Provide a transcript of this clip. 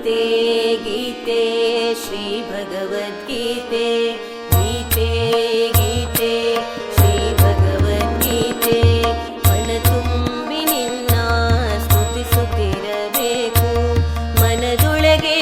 गीते गीते श्रीभगवद्गीते। गीते गीते श्रीभगवद्गीते। भगवद्गीते मन तु निति सुर मनदोळगे